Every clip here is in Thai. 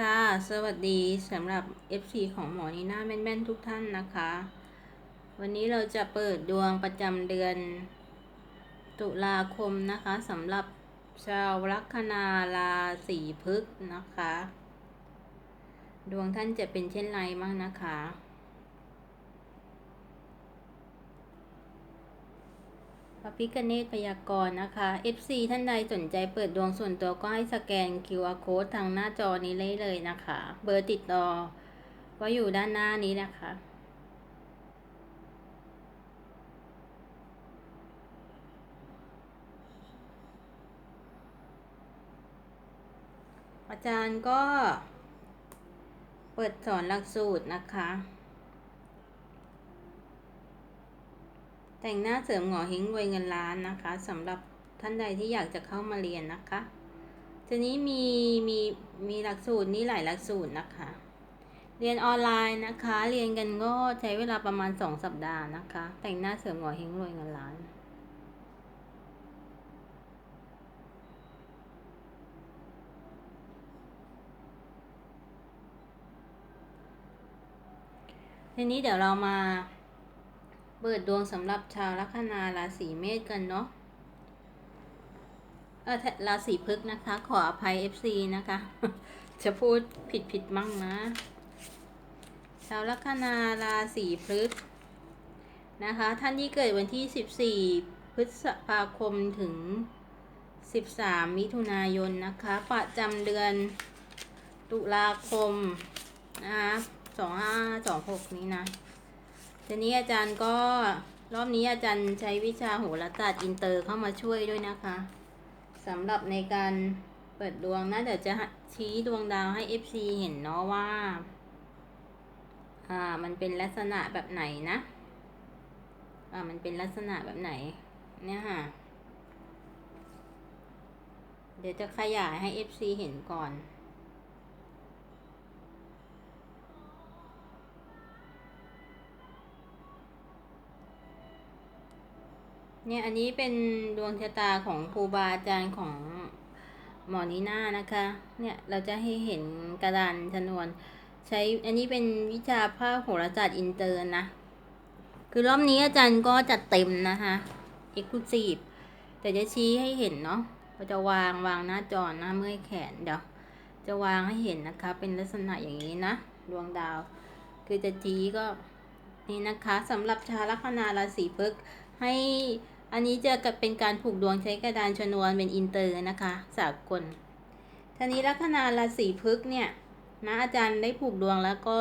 ค่ะ สวัสดีสำหรับ FC ของหมอนีน่าแม่นๆทุกท่านนะคะ วันนี้เราจะเปิดดวงประจำเดือน ตุลาคมนะคะสำหรับชาวลัคนาราศีพฤกษ์นะคะ ดวงท่านจะเป็นเช่นไรบ้างนะคะ พ ระพิกเนตพยากรณ์นะคะ FC ท่านใดสนใจเปิดดวงส่วนตัวก็ให้สแกน QR code ทางหน้าจอนี้เลยเลยนะคะ เบอร์ติดต่อก็อยู่ด้านหน้านี้นะคะ อาจารย์ก็เปิดสอนหลักสูตรนะคะ แต่งหน้าเสริมหงอหิงรวยเงินล้านนะคะสำหรับท่านใดที่อยากจะเข้ามาเรียนนะคะทีนี้มีมีมีหลักสูตรนี้หลายหลักสูตรนะคะ เรียนออนไลน์นะคะ เรียนกันก็ใช้เวลาประมาณ 2 สัปดาห์นะคะ แต่งหน้าเสริมหงอหิงรวยเงินล้าน ทีนี้เดี๋ยวเรามา เปิดดวงสำหรับชาวลัคนาราศีเมษกันเนาะเออราศีพฤกษ์นะคะ ขออภัย FC นะคะ จะพูดผิดผิดมั่งนะ ชาวลัคนาราศีพฤกษ์นะคะ ท่านที่เกิดวันที่ 14 พฤษภาคมถึง 13 มิถุนายนนะคะ ประจำเดือน ตุลาคมนะคะ2526 นี้นะ ทีนี้อาจารย์ก็รอบนี้อาจารย์ใช้วิชาโหราศาสตร์อินเตอร์เข้ามาช่วยด้วยนะคะสำหรับในการเปิดดวงนะเดี๋ยวจะชี้ดวงดาวให้ FC เห็นเนาะว่า อ่า มันเป็นลักษณะแบบไหนนะ อ่า มันเป็นลักษณะแบบไหน เนี่ยค่ะ เดี๋ยวจะขยายให้ FC เห็นก่อน เนี่ยอันนี้เป็นดวงชะตาของครูบาอาจารย์ของหมอนีน่านะคะ เนี่ยเราจะให้เห็นกระดานชนวน ใช้อันนี้เป็นวิชาภาคโหราศาสตร์อินเตอร์นะ คือรอบนี้อาจารย์ก็จัดเต็มนะคะเอกลูซีฟแต่จะชี้ให้เห็นเนาะเราจะวางวางหน้าจอหนะเมื่อยแขนเดี๋ยวจะวางให้เห็นนะคะ เป็นลักษณะอย่างนี้นะดวงดาว คือจะชี้ก็นี่นะคะสำหรับชาวลัคนาราศีพฤกษ์ให้ อันนี้จะเป็นการผูกดวงใช้กระดานชนวนเป็นอินเตอร์นะคะสากลท่านี้ลัคนาราศีพฤกษ์เนี่ยนะอาจารย์ได้ผูกดวงแล้วก็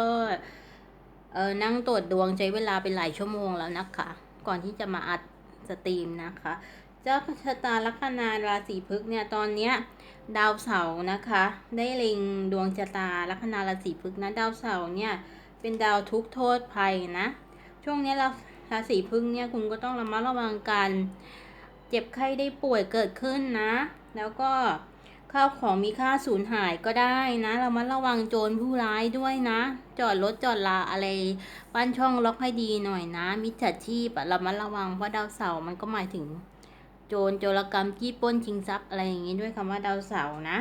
เออนั่งตรวจดวงใช้เวลาเป็นหลายชั่วโมงแล้วนะคะ ก่อนที่จะมาอัดสตรีมนะคะ เจ้าชะตาลัคนาราศีพฤกษ์เนี่ยตอนเนี้ยดาวเสาร์นะคะ ได้เล็งดวงชะตาลัคนาราศีพฤกษ์นะดาวเสาร์เนี่ยเป็นดาวทุกโทษภัยนะ ช่วงนี้เรา ราศีพึ่งเนี่ยคุณก็ต้องระมัดระวังการเจ็บไข้ได้ป่วยเกิดขึ้นนะ แล้วก็ข้าวของมีค่าสูญหายก็ได้นะเรามาระวังโจรผู้ร้ายด้วยนะ จอดรถจอดลาอะไรบ้านช่องล็อกให้ดีหน่อยนะ มิจฉาชีพเรามาระวังเพราะดาวเสาร์มันก็หมายถึง โจรโจรกรรมจี้ป้นชิงทรัพย์อะไรอย่างนี้ด้วยคำว่าดาวเสาร์นะ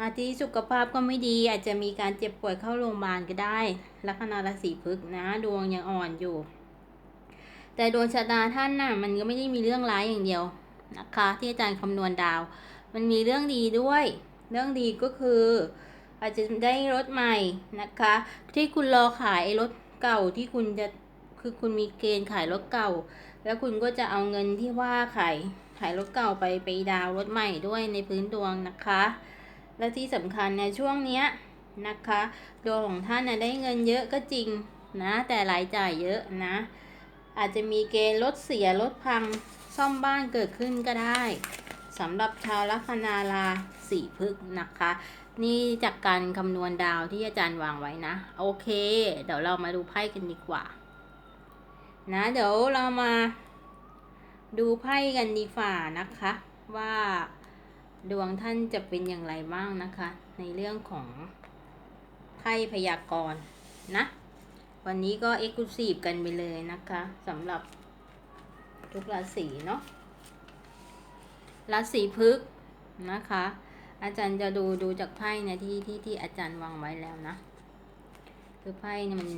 อาทิสุขภาพก็ไม่ดี อาจจะมีการเจ็บป่วยเข้าโรงพยาบาลก็ได้ลัคนาราศีพฤกษ์นะ ดวงยังอ่อนอยู่ แต่ดวงชะตาท่านน่ะมันก็ไม่ได้มีเรื่องร้ายอย่างเดียวนะคะ ที่อาจารย์คำนวณดาว มันมีเรื่องดีด้วย เรื่องดีก็คือ อาจจะได้รถใหม่นะคะ ที่คุณรอขายรถเก่าที่คุณจะคือคุณมีเกณฑ์ขายรถเก่า แล้วคุณก็จะเอาเงินที่ว่าขายขายรถเก่าไปไปดาวรถใหม่ด้วยในพื้นดวงนะคะ และที่สำคัญในช่วงเนี้ยนะคะดวงของท่านนะได้เงินเยอะก็จริงนะแต่รายจ่ายเยอะนะ อาจจะมีเกณฑ์รถเสียรถพังซ่อมบ้านเกิดขึ้นก็ได้สำหรับชาวลัคนาราศีพฤกษ์นะคะ นี่จากการคำนวณดาวที่อาจารย์วางไว้นะ โอเค เดี๋ยวเรามาดูไพ่กันดีกว่า นะ เดี๋ยวเรามาดูไพ่กันดีฝ่านะคะ ว่าดวงท่านจะเป็นอย่างไรบ้างนะคะ ในเรื่องของไพ่พยากรณ์นะ วันนี้ก็เอ็กซ์คลูซีฟกันไปเลยนะคะสำหรับทุกราศีเนาะราศีพฤกษ์นะคะ อาจารย์จะดูดูจากไพ่เนี่ยที่ที่ที่อาจารย์วางไว้แล้วนะ คือไพ่เนี่ยมัน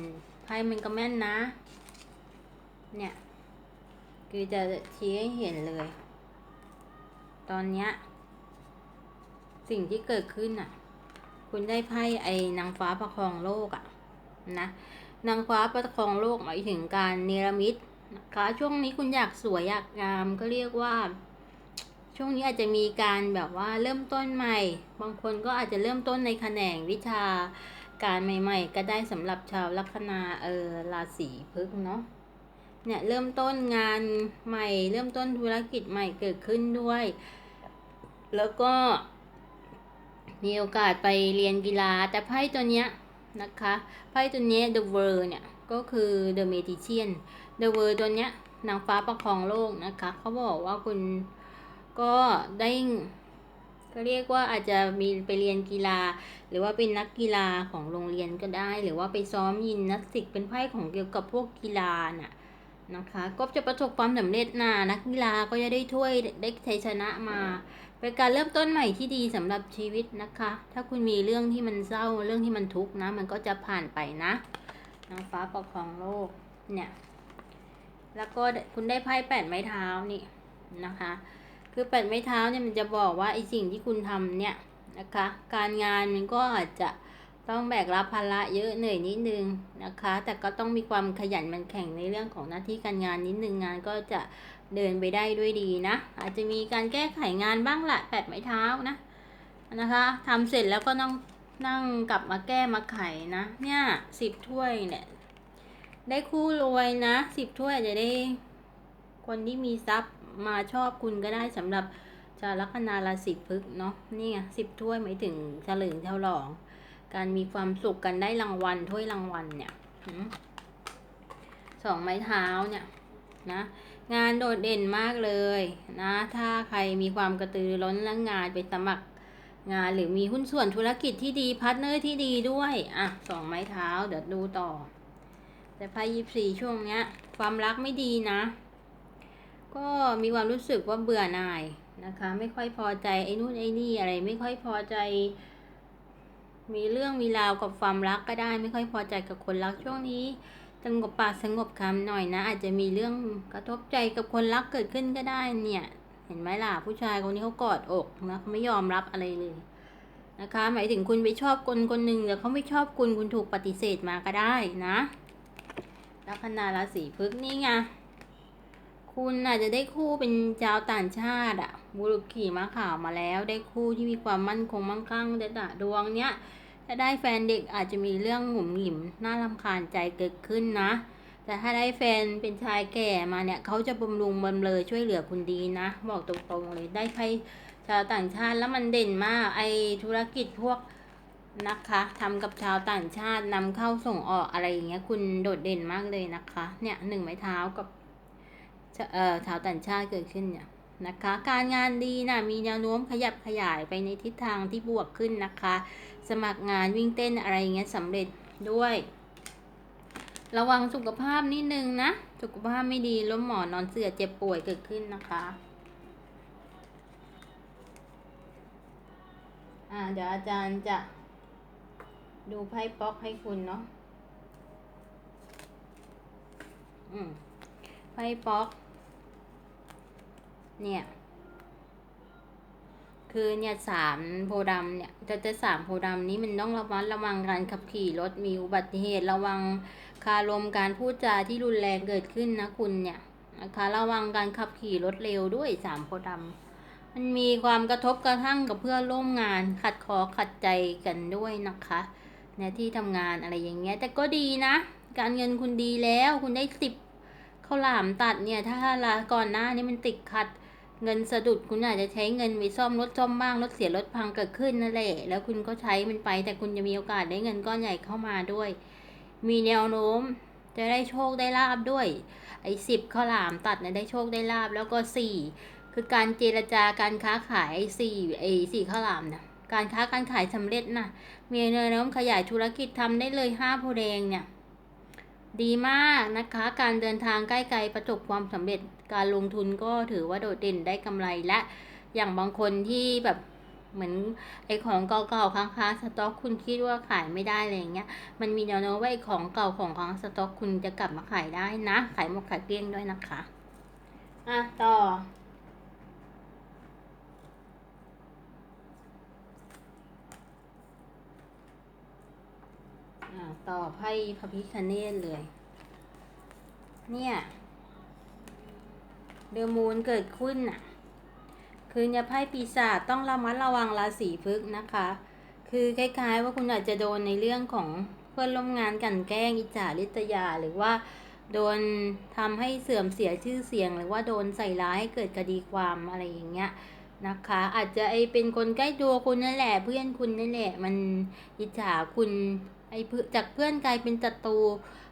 ไพ่มันก็แม่นนะ เนี่ย คือจะชี้ให้เห็นเลย ตอนเนี้ยสิ่งที่เกิดขึ้นอะ คุณได้ไพ่ไอ้นางฟ้าประคองโลกอะนะ นางฟ้าประคองโลกหมายถึงการเนรมิตนะคะช่วงนี้คุณอยากสวยอยากงามก็เรียกว่า ช่วงนี้อาจจะมีการแบบว่าเริ่มต้นใหม่ บางคนก็อาจจะเริ่มต้นในแขนงวิชาการใหม่ ๆ ก็ได้สำหรับชาวลัคนาเออราศีพฤกษ์เนาะเนี่ยเริ่มต้นงานใหม่ เริ่มต้นธุรกิจใหม่เกิดขึ้นด้วย แล้วก็มีโอกาสไปเรียนกีฬาแต่ไพ่ตัวเนี้ย นะคะไพ่ตัวนี้ The World เนี่ย ก็คือ The Magician The World ตัวเนี้ยนางฟ้าประคองโลกนะคะเขาบอกว่าคุณก็ได้ก็เรียกว่าอาจจะมีไปเรียนกีฬา หรือว่าเป็นนักกีฬาของโรงเรียนก็ได้ หรือว่าไปซ้อมยิมนาสติกเป็นไพ่ของเกี่ยวกับพวกกีฬาน่ะ นะคะก็จะประสบความสำเร็จนะนักกีฬาก็จะได้ถ้วยได้ชัยชนะมาเป็นการเริ่มต้นใหม่ที่ดีสำหรับชีวิตนะคะ ถ้าคุณมีเรื่องที่มันเศร้าเรื่องที่มันทุกข์นะ มันก็จะผ่านไปนะนางฟ้าปกครองโลกเนี่ยแล้วก็คุณได้ไพ่แปดไม้เท้านี่นะคะ คือแปดไม้เท้าเนี่ยมันจะบอกว่าไอ้สิ่งที่คุณทำเนี่ยนะคะ การงานมันก็อาจจะ ต้องแบกรับภาระเยอะเหนื่อยนิดนึงนะคะ แต่ก็ต้องมีความขยันมันแข่งในเรื่องของหน้าที่การงานนิดนึงงานก็จะเดินไปได้ด้วยดีนะ อาจจะมีการแก้ไขงานบ้างละแปดไม้เท้านะนะคะทำเสร็จแล้วก็ต้องนั่งกลับมาแก้มาไขนะเนี่ยสิบถ้วยเนี่ยได้คู่รวยนะสิบถ้วยจะได้คนที่มีทรัพย์มาชอบคุณก็ได้สำหรับชาวลัคนาราศีพฤกษ์เนาะนี่ไงสิบถ้วยหมายถึงเฉลิมฉลอง การมีความสุขกันได้รางวัลถ้วยรางวัลเนี่ยสองไม้เท้าเนี่ยนะงานโดดเด่นมากเลยนะถ้าใครมีความกระตือรือร้นและงานไปสมัครงานหรือมีหุ้นส่วนธุรกิจที่ดีพาร์ทเนอร์ที่ดีด้วยอะสองไม้เท้าเดี๋ยวดูต่อ แต่ไพ่ยิบสี่ช่วงเนี้ย ความรักไม่ดีนะ ก็มีความรู้สึกว่าเบื่อหน่ายนะคะ ไม่ค่อยพอใจไอ้นู่นไอ้นี่อะไรไม่ค่อยพอใจ มีเรื่องมีราวกับความรักก็ได้ไม่ค่อยพอใจกับคนรักช่วงนี้สงบปากสงบคำหน่อยนะ อาจจะมีเรื่องกระทบใจกับคนรักเกิดขึ้นก็ได้เนี่ย เห็นไหมล่ะผู้ชายคนนี้เขากอดอกนะเขาไม่ยอมรับอะไรเลยนะคะ หมายถึงคุณไปชอบคนคนหนึ่งแต่เขาไม่ชอบคุณคุณถูกปฏิเสธมาก็ได้นะลัคนาราศีพฤกษ์นี่ไงคุณอาจจะได้คู่เป็นชาวต่างชาติอะบุรุษขี่ม้าขาวมาแล้ว ได้คู่ที่มีความมั่นคงมั่งคั่งแต่ดวงเนี้ย ถ้าได้แฟนเด็กอาจจะมีเรื่องหงุมหงิมน่ารำคาญใจเกิดขึ้นนะ แต่ถ้าได้แฟนเป็นชายแก่มาเนี่ยเขาจะบำรุงบำเรอช่วยเหลือคุณดีนะ บอกตรงๆเลยได้ใครชาวต่างชาติแล้วมันเด่นมากไอธุรกิจพวกนะคะทำกับชาวต่างชาตินำเข้าส่งออกอะไรอย่างเงี้ย คุณโดดเด่นมากเลยนะคะ เนี่ยหนึ่งไม้เท้ากับเอ่อชาวต่างชาติเกิดขึ้นเนี่ย นะคะ การงานดีนะมีแนวโน้มขยับขยายไปในทิศทางที่บวกขึ้นนะคะ สมัครงานวิ่งเต้นอะไรเงี้ยสำเร็จด้วย ระวังสุขภาพนิดนึงนะ สุขภาพไม่ดีล้มหมอนนอนเสือเจ็บป่วยเกิดขึ้นนะคะอ่าเดี๋ยวอาจารย์จะดูไพ่ป๊อกให้คุณเนาะ อืม ไพ่ป๊อก เนี่ย คือเนี่ยสามโพดำเนี่ยจะจะสามโพดำนี้มันต้องระมัดระวังการขับขี่รถมีอุบัติเหตุระวังคารมการพูดจาที่รุนแรงเกิดขึ้นนะคุณเนี่ยนะคะระวังการขับขี่รถเร็วด้วยสามโพดำมันมีความกระทบกระทั่งกับเพื่อนร่วมงานขัดคอขัดใจกันด้วยนะคะในที่ทำงานอะไรอย่างเงี้ย แต่ก็ดีนะ การเงินคุณดีแล้วคุณได้สิบข้าวหลามตัดเนี่ย ถ้าลาก่อนหน้านี้มันติดขัด เงินสะดุดคุณอาจจะใช้เงินไปซ่อมรถซ่อมบ้างรถเสียรถพังเกิดขึ้นนั่นแหละแล้วคุณก็ใช้มันไป แต่คุณจะมีโอกาสได้เงินก้อนใหญ่เข้ามาด้วย มีแนวโน้มจะได้โชคได้ลาบด้วย ไอ้สิบข้าวหลามตัดเนี่ยได้โชคได้ลาบแล้วก็สี่คือการเจรจาการค้าขายไอ้สี่ไอ้สี่ข้าวหลามนะการค้าการขายสำเร็จนะมีแนวโน้มขยายธุรกิจทำได้เลยห้าโพแดงเนี่ย ดีมากนะคะ การเดินทางใกล้ไกลประสบความสำเร็จการลงทุนก็ถือว่าโดดเด่นได้กำไรและอย่างบางคนที่แบบเหมือนไอของเก่าๆค้างๆสต็อกคุณคิดว่าขายไม่ได้อะไรอย่างเงี้ย มันมีแนวโน้มว่าไอของเก่าของค้างสต็อกคุณจะกลับมาขายได้นะ ขายหมดขายเกลี้ยงด้วยนะคะ อะต่อ ต่อไพ่พระพิคเนตเลย เนี่ยเดอมูนเกิดขึ้นน่ะ คือเนี่ยไพ่ปีศาจต้องระมัดระวังราศีพฤกษ์นะคะ คือคล้ายๆว่าคุณอาจจะโดนในเรื่องของเพื่อนร่วมงานกันแกล้งอิจฉาริษยา หรือว่าโดนทำให้เสื่อมเสียชื่อเสียง หรือว่าโดนใส่ร้ายให้เกิดคดีความอะไรอย่างเงี้ยนะคะ อาจจะไอเป็นคนใกล้ตัวคุณนั่นแหละ เพื่อนคุณนั่นแหละ มันอิจฉาคุณ ไอเพื่อนจากเพื่อนกลายเป็นศัตรู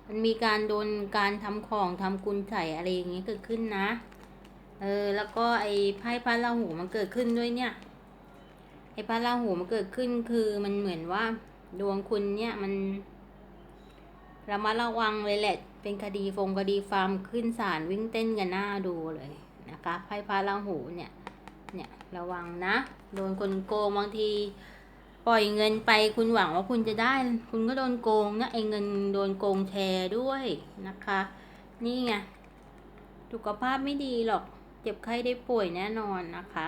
มันมีการโดนการทำของทำกุญใสอะไรอย่างเงี้ยเกิดขึ้นนะ เออ แล้วก็ไอ้ไพ่พระราหูมันเกิดขึ้นด้วยเนี่ย ไอ้พระราหูมันเกิดขึ้นคือมันเหมือนว่าดวงคุณเนี่ยมันระมัดระวังเลยแหละ เป็นคดีฟงคดีฟาร์มขึ้นศาลวิ่งเต้นกันหน้าดูเลยนะคะไพ่พระราหูเนี่ย เนี่ยระวังนะ โดนคนโกงบางที ปล่อยเงินไปคุณหวังว่าคุณจะได้ คุณก็โดนโกงนะไอ้เงินโดนโกงแชร์ด้วยนะคะ นี่ไงสุขภาพไม่ดีหรอก เจ็บไข้ได้ป่วยแน่นอนนะคะ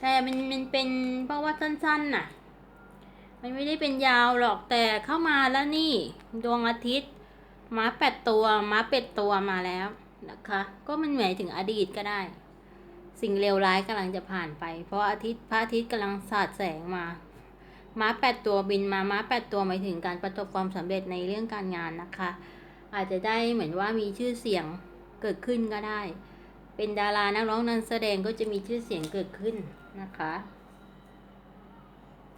แต่มันมันเป็นเพราะว่าสั้นๆน่ะ มันไม่ได้เป็นยาวหรอกแต่เข้ามาแล้วนี่ ดวงอาทิตย์ม้าแปดตัวม้าเป็ดตัวมาแล้วนะคะ ก็มันหมายถึงอดีตก็ได้ สิ่งเลวร้ายกำลังจะผ่านไป เพราะอาทิตย์พระอาทิตย์กำลังสาดแสงมา ม้าแปดตัวบินมาม้าแปดตัวหมายถึงการประสบความสำเร็จในเรื่องการงานนะคะ อาจจะได้เหมือนว่ามีชื่อเสียงเกิดขึ้นก็ได้ เป็นดารานักร้องนักแสดงก็จะมีชื่อเสียงเกิดขึ้นนะคะ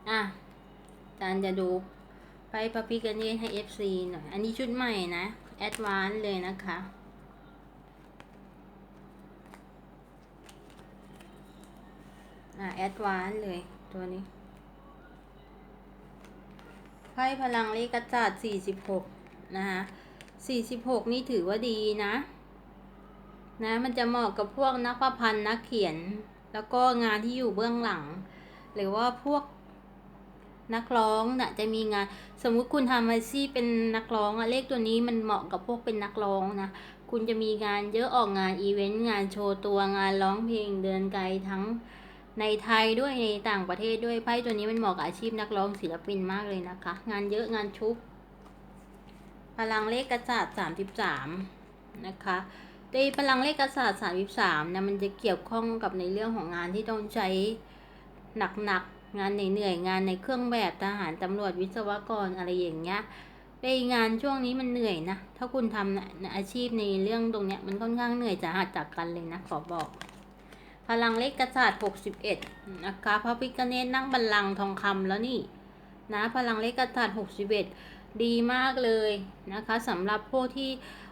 อะอาจารย์จะดูไปพระพิกเนตให้ FC หน่อย อันนี้ชุดใหม่นะ แอดวานเลยนะคะ อะแอดวานเลยตัวนี้ พ่พลังเลขกระจาด46นะคะ46นี่ถือว่าดีนะ นะ มันจะเหมาะกับพวกนักประพันธ์นักเขียน แล้วก็งานที่อยู่เบื้องหลัง หรือว่าพวกนักร้องน่ะจะมีงาน สมมุติคุณทำอาชีพเป็นนักร้องอะเลขตัวนี้มันเหมาะกับพวกเป็นนักร้องนะคุณจะมีงานเยอะออกงานอีเวนต์งานโชว์ตัวงานร้องเพลงเดินไกลทั้ง ในไทยด้วยในต่างประเทศด้วยไพ่ตัวนี้มันเหมาะกับอาชีพนักร้องศิลปินมากเลยนะคะ งานเยอะงานชุบพลังเลขกระจาดสามสิบสามนะคะในพลังเลขกระจาดสามสิบสามนะมันจะเกี่ยวข้องกับในเรื่องของงานที่ต้องใช้หนักๆงานเหนื่อยๆงานในเครื่องแบบทหารตำรวจวิศวกรอะไรอย่างเงี้ยในงานช่วงนี้มันเหนื่อยนะ ถ้าคุณทำอาชีพในเรื่องตรงเนี้ยมันค่อนข้างเหนื่อยจะหัดจากกันเลยนะขอบอก พลังเลขกระจาดหกสิบเอ็ดนะคะพระพิกเนตนั่งบัลลังก์ทองคำแล้วนี่นะพลังเลขกระจาดหกสิบเอ็ดดีมากเลยนะคะสำหรับพวกที่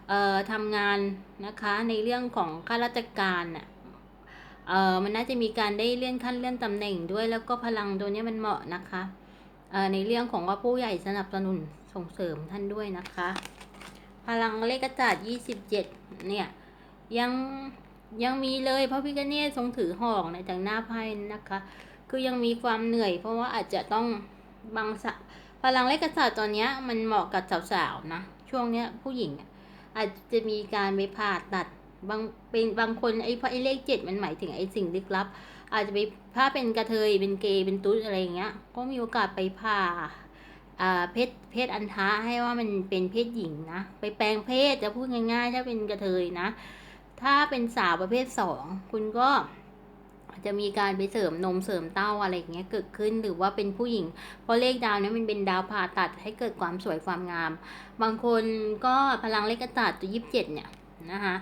เอ่อทำงานนะคะในเรื่องของข้าราชการน่ะเอ่อมันน่าจะมีการได้เลื่อนขั้นเลื่อนตำแหน่งด้วยแล้วก็พลังตัวนี้มันเหมาะนะคะเอ่อในเรื่องของว่าผู้ใหญ่สนับสนุนส่งเสริมท่านด้วยนะคะ พลังเลขกระจาดยี่สิบเจ็ดเนี่ยยัง ยังมีเลยเพราะพี่กเนศทรงถือหอกในจากหน้าไพ่นะคะ คือยังมีความเหนื่อย เพราะว่าอาจจะต้องบางสะพลังเลขกษัตร์ตอนนี้มันเหมาะกับสาวๆนะช่วงเนี้ยผู้หญิงอาจจะมีการไปผ่าตัดบางเป็นบางคนไอ้พราะไอ้เลขเจ็ดมันหมายถึงไอ้สิ่งลึกลับ อาจจะไปถ้าเป็นกระเทยเป็นเกย์เป็นตุ๊ดอะไรอย่างเงี้ย ก็มีโอกาสไปผ่าอ่าเพศเพศอันทะให้ว่ามันเป็นเพศหญิงนะ ไปแปลงเพศจะพูดง่ายๆ ถ้าเป็นกระเทยนะ ถ้าเป็นสาวประเภทสองคุณก็จะมีการไปเสริมนมเสริมเต้าอะไรอย่างเงี้ยเกิดขึ้นหรือว่าเป็นผู้หญิง เพราะเลขดาวนี้มันเป็นดาวผ่าตัดให้เกิดความสวยความงาม บางคนก็พลังเลขกระตัดตัวยี่สิบเจ็ดเนี่ยนะคะ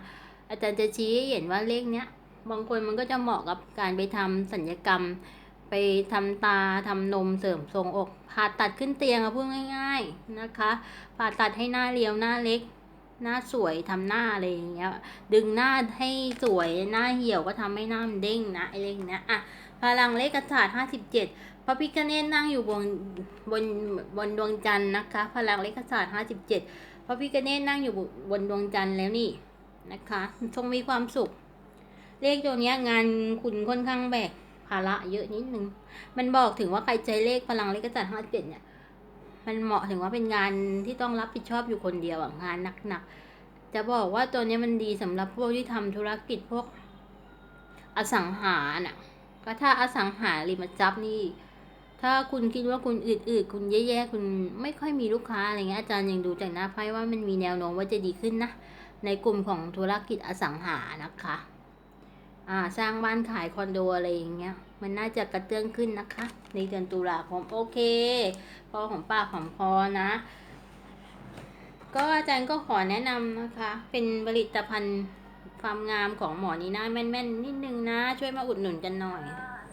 อาจารย์จะชี้เห็นว่าเลขเนี้ยบางคนมันก็จะเหมาะกับการไปทำสัญญกรรม ไปทำตาทำนมเสริมทรงอกผ่าตัดขึ้นเตียงอะพูดง่าย ๆนะคะ ผ่าตัดให้หน้าเรียวหน้าเล็ก หน้าสวยทำหน้าอะไรอย่างเงี้ย ดึงหน้าให้สวยหน้าเหี่ยวก็ทำให้หน้ามันเด้งนะไอเรื่องเนี้ยอะพลังเลขกระจาดห้าสิบเจ็ดพระพิฆเนศนั่งอยู่บนบนบนดวงจันทร์นะคะ พลังเลขกระจาดห้าสิบเจ็ดพระพิฆเนศนั่งอยู่บนดวงจันทร์แล้วนี่นะคะทรงมีความสุข เลขตัวเนี้ยงานคุณค่อนข้างแบกภาระเยอะนิดนึง มันบอกถึงว่าใครใจเลขพลังเลขกษัตร์ห้าสิบเจ็ดเนี่ย มันเหมาะถึงว่าเป็นงานที่ต้องรับผิดชอบอยู่คนเดียวอะงานหนักๆ จะบอกว่าตัวนี้มันดีสำหรับพวกที่ทำธุรกิจพวกอสังหาน่ะ ก็ถ้าอสังหาริมทรัพย์นี่ ถ้าคุณคิดว่าคุณอืดๆ คุณแย่ๆ คุณไม่ค่อยมีลูกค้าอะไรเงี้ยอาจารย์ยังดูจากหน้าไพ่ว่ามันมีแนวโน้มว่าจะดีขึ้นนะ ในกลุ่มของธุรกิจอสังหานะคะ อ่าสร้างบ้านขายคอนโดอะไรอย่างเงี้ย มันน่าจะกระเตื้องขึ้นนะคะ ในเดือนตุลาคมโอเค อของปากของพอนะ ก็อาจารย์ก็ขอแนะนำนะคะ เป็นผลิตภัณฑ์ความงามของหมอนีน่าแม่นๆนิดนึงนะ ช่วยมาอุดหนุนกันหน่อย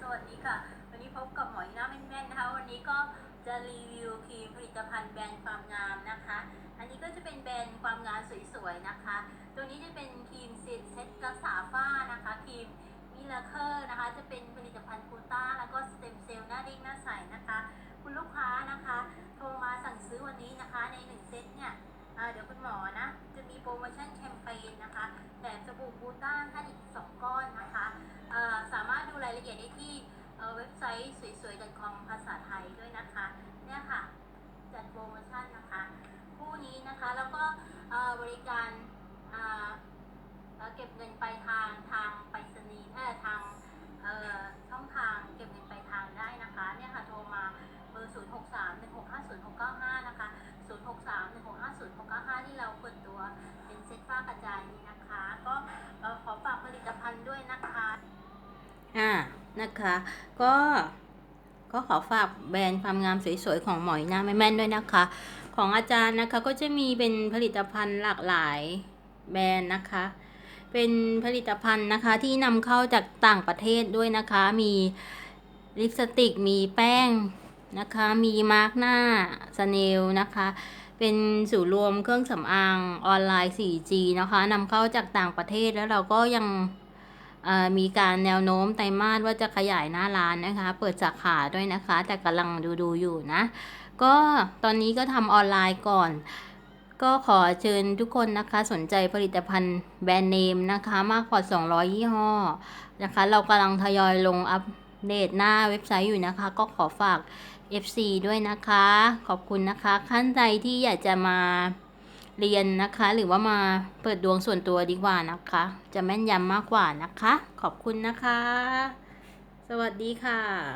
สวัสดีค่ะ วันนี้พบกับหมออีน่าแม่นๆนะคะ วันนี้ก็จะรีวิวครีมผลิตภัณฑ์แบรนด์ความงามนะคะ อันนี้ก็จะเป็นแบรนด์ความงามสวยๆนะคะ ตัวนี้จะเป็นครีมเซตเซ็ตรักษาฝ้านะคะครีมมิลเคอร์นะคะ จะเป็นผลิตภัณฑ์กูต้าแล้วก็สเต็มเซลล์หน้าเด้งหน้าใสนะคะ คุณลูกค้านะคะโทรมาสั่งซื้อวันนี้นะคะในหนึ่งเซตเนี่ยเดี๋ยวคุณหมอนะจะมีโปรโมชั่นแคมเปญนะคะแถมสบู่กูต้าท่านอีกสองก้อนนะคะสามารถดูรายละเอียดได้ที่เว็บไซต์สวยๆ .com ภาษาไทยด้วยนะคะเนี่ยค่ะจัดโปรโมชั่นนะคะคู่นี้นะคะแล้วก็บริการเก็บเงินปลายทางทางไปรษณีย์ทางเอ่อช่องทางเก็บเงินปลายทางได้นะคะ เนี่ยค่ะโทรมาเบอร์ 0 6 3 1 6 5 0 6 9 5 นะคะ 0 6 3 1 6 5 0 6 9 5 ที่เราเปิดตัวเป็นเซ็ตฟ้ากระจายนี้นะคะ ก็เอ่อขอฝากผลิตภัณฑ์ด้วยนะคะ อ่า นะคะ ก็ก็ขอฝากแบรนด์ความงามสวยๆของหมอยหน้าแม่นๆด้วยนะคะ ของอาจารย์นะคะก็จะมีเป็นผลิตภัณฑ์หลากหลายแบรนด์นะคะ เป็นผลิตภัณฑ์นะคะที่นำเข้าจากต่างประเทศด้วยนะคะ มีลิปสติกมีแป้งนะคะ มีมาร์กหน้าสเนลนะคะ เป็นศูนรวมเครื่องสำอางออนไลน์ 4G นะคะนำเข้าจากต่างประเทศแล้วเราก็ยัง มีการแนวโน้มไตรมาสว่าจะขยายหน้าร้านนะคะ เปิดสาขาด้วยนะคะ แต่กำลังดูดูอยู่นะ ก็ตอนนี้ก็ทำออนไลน์ก่อน ก็ขอเชิญทุกคนนะคะ สนใจผลิตภัณฑ์แบรนด์เนมนะคะ มากกว่า 200 ยี่ห้อนะคะ เรากำลังทยอยลงอัปเดตหน้าเว็บไซต์อยู่นะคะ ก็ขอฝาก FC ด้วยนะคะ ขอบคุณนะคะขั้นใจที่อยากจะมา เรียนนะคะ หรือว่ามาเปิดดวงส่วนตัวดีกว่านะคะ จะแม่นยำมากกว่านะคะ ขอบคุณนะคะ สวัสดีค่ะ